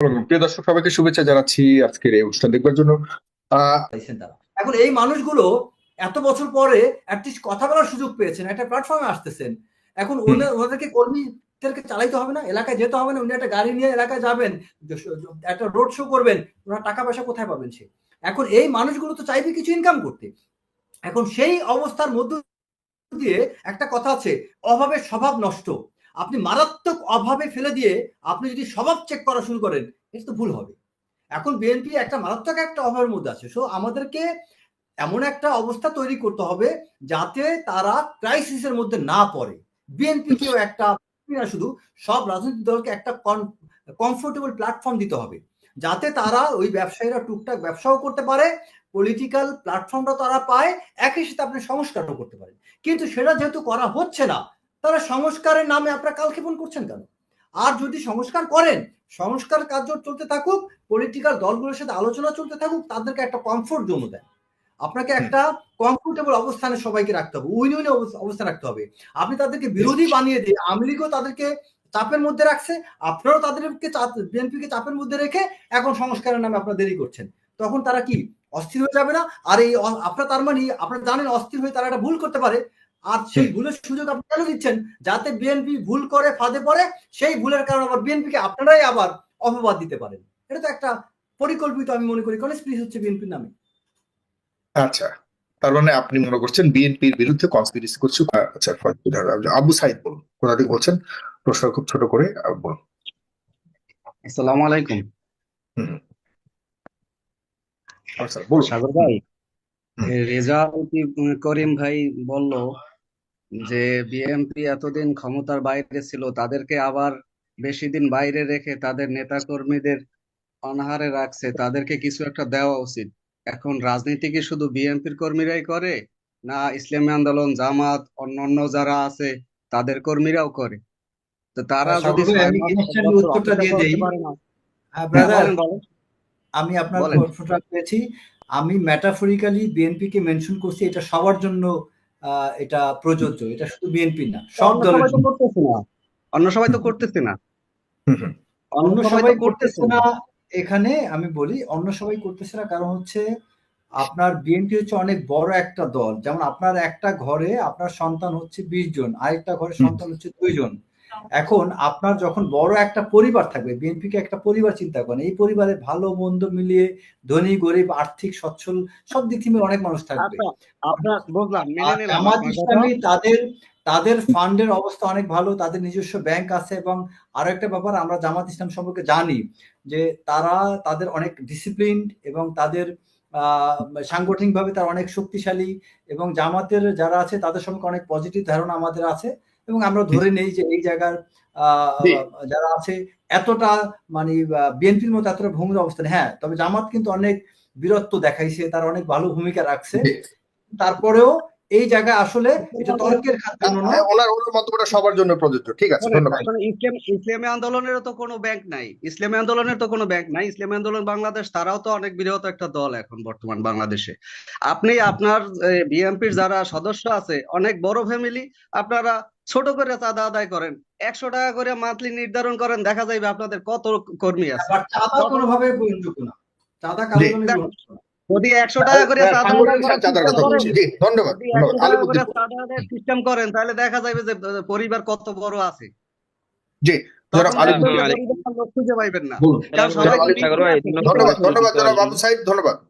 প্রিয় দর্শক সবাইকে শুভেচ্ছা জানাচ্ছি আজকের এই অনুষ্ঠান দেখবার জন্য। এখন এই মানুষগুলো এত বছর পরে অ্যাটলিস্ট কথা বলার সুযোগ পেয়েছেন একটা প্ল্যাটফর্মে আসতেছেন। এখন ওদেরকে কর্মীদেরকে চালাইতে হবে না এলাকায় যেতে হবে না উনি একটা গাড়ি নিয়ে এলাকায় যাবেন একটা রোড শো করবেন ওনার টাকা পয়সা কোথায় পাবেন সে? এখন এই মানুষগুলো তো চাইবে কিছু ইনকাম করতে। এখন সেই অবস্থার মধ্য দিয়ে একটা কথা আছে অভাবের স্বভাব নষ্ট। আপনি মারাত্মক অভাবে ফেলে দিয়ে আপনি যদি স্বভাব চেক করা শুরু করেন, এটা তো ভুল হবে। এখন বিএনপি একটা মারাত্মক একটা অভাবের মধ্যে আছে। সো আমাদেরকে এমন একটা অবস্থা তৈরি করতে হবে যাতে তারা ক্রাইসিসের মধ্যে না পড়ে। বিএনপি কেও একটা, না শুধু, সব রাজনৈতিক দলকে একটা কমফোর্টেবল প্ল্যাটফর্ম দিতে হবে। যাতে তারা ওই ব্যবসায়ীরা টুকটাক ব্যবসাও করতে পারে পলিটিক্যাল প্ল্যাটফর্মটা তারা পায়, একই সাথে আপনি সংস্কারও করতে পারেন। কিন্তু সেটা যেহেতু করা হচ্ছে না তারা সংস্কারের নামে আপনারা কালক্ষেপণ করছেন কেন? আর যদি সংস্কার করেন সংস্কার কার্য চলতে থাকুক পলিটিক্যাল দলগুলোর সাথে আলোচনা চলতে থাকুক তাদেরকে একটা কমফোর্ট জোন দেন। আপনাকে একটা কমফোর্টেবল অবস্থানে সবাইকে রাখতে হবে উইন উইন অবস্থা রাখতে হবে। আপনি তাদেরকে বিরোধী বানিয়ে দিয়ে আওয়ামী লীগও তাদেরকে চাপের মধ্যে রাখছে আপনারাও তাদেরকে বিএনপিকে চাপের মধ্যে রেখে এখন সংস্কারের নামে আপনারা দেরি করছেন। তখন তারা কি অস্থির হয়ে যাবে না? আর এই আপনার তার মানে আপনারা জানেন অস্থির হয়ে তারা একটা ভুল করতে পারে। আর সেই ভুলের সুযোগ আপনি কেন দিচ্ছেন? যাতে বিএনপি ভুল করে ফাঁদে পড়ে সেই ভুলের কারণে আবার বিএনপিকে আপনারাই আবার অপবাদ দিতে পারেন। এটা তো একটা পরিকল্পিত আমি মনে করি। কনস্পিরিস হচ্ছে বিএনপির নামে। আচ্ছা। তার মানে আপনি মনে করছেন বিএনপির বিরুদ্ধে কনস্পিরেসি করছে? আহ, আচ্ছা ফজলুর আবু সাইদ বলুন। কোথা থেকে বলছেন? প্রশ্ন খুব ছোট করে বলুন। আসসালামু আলাইকুম। আচ্ছা, বলুন। সাগর ভাই। রেজাউল করিম ভাই বলল যে বিএনপি এতদিন ক্ষমতার বাইরে ছিল তাদেরকে আবার বেশি দিন বাইরে রেখে তাদের নেতা কর্মীদের অনাহারে রাখছে তাদেরকে কিছু একটা দেওয়া উচিত। এখন রাজনীতি কি শুধু বিএনপির কর্মীরাই করে? না ইসলামী আন্দোলন জামাত অন্যান্য যারা আছে তাদের কর্মীরাও করে। তো তারা আচ্ছা, যদি উত্তরটা দিয়ে দেই। হ্যাঁ, হ্যাঁ, আমি আপনার প্রশ্নটা পেয়েছি। আমি ম্যাটাফরিক্যালি বিএনপি কে মেনশন করছি এটা সবার জন্য এটা প্রযোজ্য। এটা শুধু বিএনপি না সব দলের অন্য সবাই তো করতেছে না। অন্য সবাই করতেছে না। এখানে আমি বলি অন্য সবাই করতেছে না কারণ হচ্ছে আপনার বিএনপি হচ্ছে অনেক বড় একটা দল। যেমন আপনার একটা ঘরে আপনার সন্তান হচ্ছে বিশ জন আরেকটা ঘরে সন্তান হচ্ছে দুইজন এখন আপনার যখন বড় একটা পরিবার থাকবে বিএনপি কে একটা পরিবার চিন্তা করেন এই পরিবারে ভালো মন্দ মিলিয়ে ধনী গরিব আর্থিক সচ্ছল সব দিক থেকে অনেক মানুষ থাকবে। আচ্ছা জামাত ইসলামী তাদের তাদের ফান্ডের অবস্থা অনেক ভালো তাদের নিজস্ব ব্যাংক আছে এবং আরও একটা ব্যাপার আমরা জামাত ইসলাম সম্পর্কে জানি যে তারা তাদের অনেক ডিসিপ্লিন এবং তাদের আহ, সাংগঠনিকভাবে তারা অনেক শক্তিশালী এবং জামাতের যারা আছে তাদের সম্পর্কে অনেক পজিটিভ ধারণা আমাদের আছে। এবং আমরা ধরে নেই যে এই জায়গার যারা আছে এতটা মানে বিএনপির মতো এতটা ভঙ্গুর অবস্থানে হ্যাঁ তবে জামাত কিন্তু অনেক বীরত্ব দেখাইছে তারা অনেক ভালো ভূমিকা রাখছে। তারপরেও এই জায়গায় আসলে এটা তর্কের খাদ্য না হ্যাঁ, ওনার ওনার মন্তব্যটা সবার জন্য প্রযোজ্য। ঠিক আছে ধন্যবাদ। ইসলাম ইসলামী আন্দোলনের তো কোনো ব্যাংক নাই। ইসলামী আন্দোলনের তো কোনো ব্যাংক নাই। ইসলামী আন্দোলন বাংলাদেশ তারাও তো অনেক বৃহৎ একটা দল এখন বর্তমান বাংলাদেশে। আপনি আপনার বিএনপির যারা সদস্য আছে অনেক বড় ফ্যামিলি আপনারা ছোট করে চাঁদা আদায় করেন। একশো টাকা করে মান্থলি নির্ধারণ করেন দেখা যাবে আপনাদের কত কর্মী আছে। কোনোভাবে গ্রহণযোগ্য না। চাঁদা। যদি একশো টাকা করে system বলছি করেন, ধন্যবাদ ধন্যবাদ সিস্টেম তাহলে দেখা যাবে যে পরিবার কত বড় আছে। জি ধন্যবাদ ধন্যবাদ আবু ধন্যবাদ।